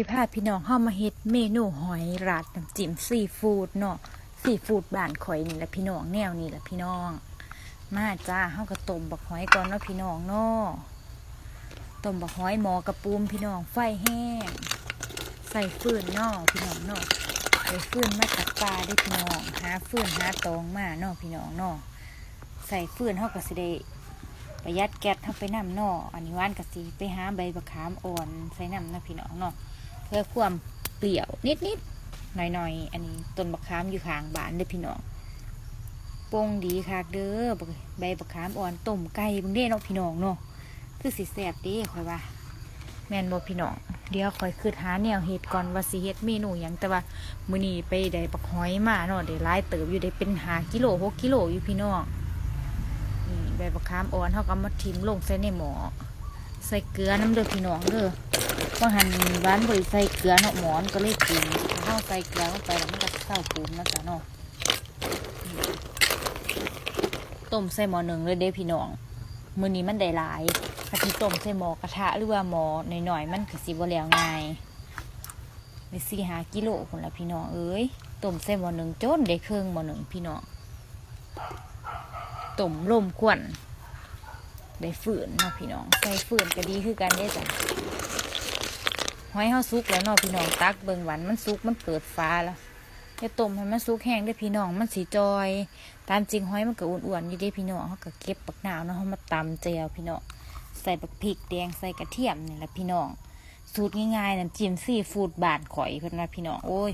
พี่พาพี่น้องเข้ามาเฮ็ดเมนูหอยราดน้ำจิ้มซีฟู้ดเนาะซีฟู้ดบ้านข่อยนี่แหละพี่น้องแนวนี่แหละพี่น้อง มาจ้าเฮาก็ต้มบักหอยก่อนเนาะพี่น้องเนาะต้มบักหอยหมอกระปุมพี่น้องไฟแห้ง ใส่ฟืนเนาะพี่น้องเนาะใส่ฟืนมาตักปลาได้พี่น้องหาฟืนหาตองมาเนาะพี่น้องเนาะใส่ฟืนเฮาก็สิได้ประหยัดแก๊สเฮาไปนำเนาะอันนี้ว่านก็สิไปหาใบบักขามอ่อนใส่นำนะพี่น้องเนาะ เพื่อความเปรี้ยวนิดๆหน่อยๆ อันนี้ต้นบักขามอยู่ข้างบ้านเด้อพี่น้องโป่งดีคักเด้อใบบักขามอ่อนต้มไก่บิ่งเด้เนาะพี่น้องเนาะคือสิแซ่บด้ข่อยว่าแม่นบ่พี่น้องเดี๋ยวข่อยคืดหาแนวเฮ็ดก่อนว่าสิเฮ็ดเมนูยังแต่ว่ามื้อนี้ไปได้บักหอยมาเนาะได้หลายเติบอยู่ได้เป็น5กิโล6กิโลอยู่พี่น้องนี่ใบบักขามอ่อนเฮาก็มาทิ่มลงใส่ในหม้อใส่เกลือน้ำเด้อพี่น้องเด้อ ว่าหันบ้านบริใส่เกลือเนาะหมอนก็เลยกินถ้าเราใส่เกลือลงไปแล้วมันก็เข้าปูนนะจ๊ะเนาะต้มใส่หม้อหนึ่งเลยเด้พี่น้องมือนี้มันได้หลายกะทิต้มใส่หม้อกระทะหรือว่าหม้อหน่อยๆมันก็สิบ่แล้วง่ายไปสี่หากิโลคนละพี่น้องเอ้ยต้มใส่หม้อหนึ่งจนได้เครื่องหม้อหนึ่งพี่น้องต้มลมควันได้ฝืนเนาะพี่น้องใส่ฝืนก็ดีคือกันเด้จ้ะ หอยเฮาสุกแล้วเนาะพี่น้องตักเบิ่งหวันมันสุกมันเปิดฟ้าแล้วอย่าต้มให้มันสุกแห้งได้พี่น้องมันสีจอย ตามจริงหอยมันก็อ้วนๆอยู่เด้พี่น้องเฮาก็เก็บปักหนาวเนาะเฮามาตำแจวพี่น้องใส่บักพริกแดงใส่กระเทียมนี่แหละพี่น้องสูตรง่ายๆน้ำจิ้มซีฟูดบานข่อยเพิ่นว่าพี่น้องโอ้ย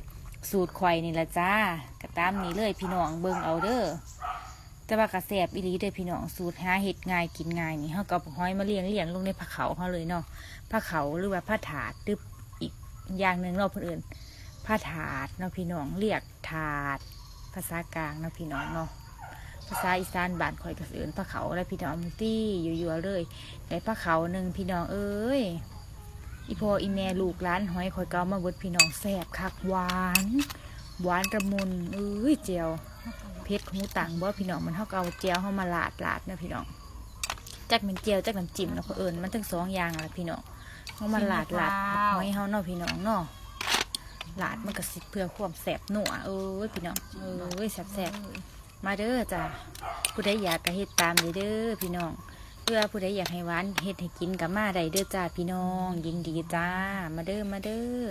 สูตรข่อยนี่ละจ้าก็ตามนี้เลยพี่น้องเบิ่งเอาเด้อ แต่ว่ากระแสบอีหลีเด้อพี่น้องสูตรหาเห็ดง่ายกินง่ายนี่เฮาก็เอาหอยมาเลี้ยงเลี้ยงลงในผ้าเขาเฮาเลยเนาะผ้าเขาหรือว่าผ้าถาดหรืออย่างหนึ่งเราะเพื่อนผ้าถาดเนาะพี่น้องเรียกถาด ภาษากลางเนาะพี่น้องเนาะภาษาอีสานบ้านคอยกระเสือนผ้าเขาและพี่น้องตี้อยู่ๆเลยได้ผ้าเขาหนึ่งพี่น้องเอ้ยอีพออีแม่ลูกร้านหอยคอยเกามาบดพี่น้องแซ่บคักหวาน หวานระมุนเอ้ยเจียว เพชรของมูต่างบ่พี่น้องมันเท่ากับเอาเจียวเข้ามาลาดลาดเนาะพี่น้องจักเป็นเจียวจักน้ำจิ้มนะเพื่นเอิญมันทั้งสองอย่างแหละพี่น้องเขามาลาดลาดหอยเฮาเนาะพี่น้องเนาะลาดมันก็สิเพื่อความแสบหนัวเอ้ยพี่น้องเอ้ยแสบแสบมาเด้อจ้ะผู้ใดอยากก็เฮ็ดตามเลยเด้อพี่น้องเพื่อผู้ใดอยากให้หวานเฮ็ดให้กินกับมาได้เด้อจ้าพี่น้องยินดีจ้า มาเด้อมาเด้อ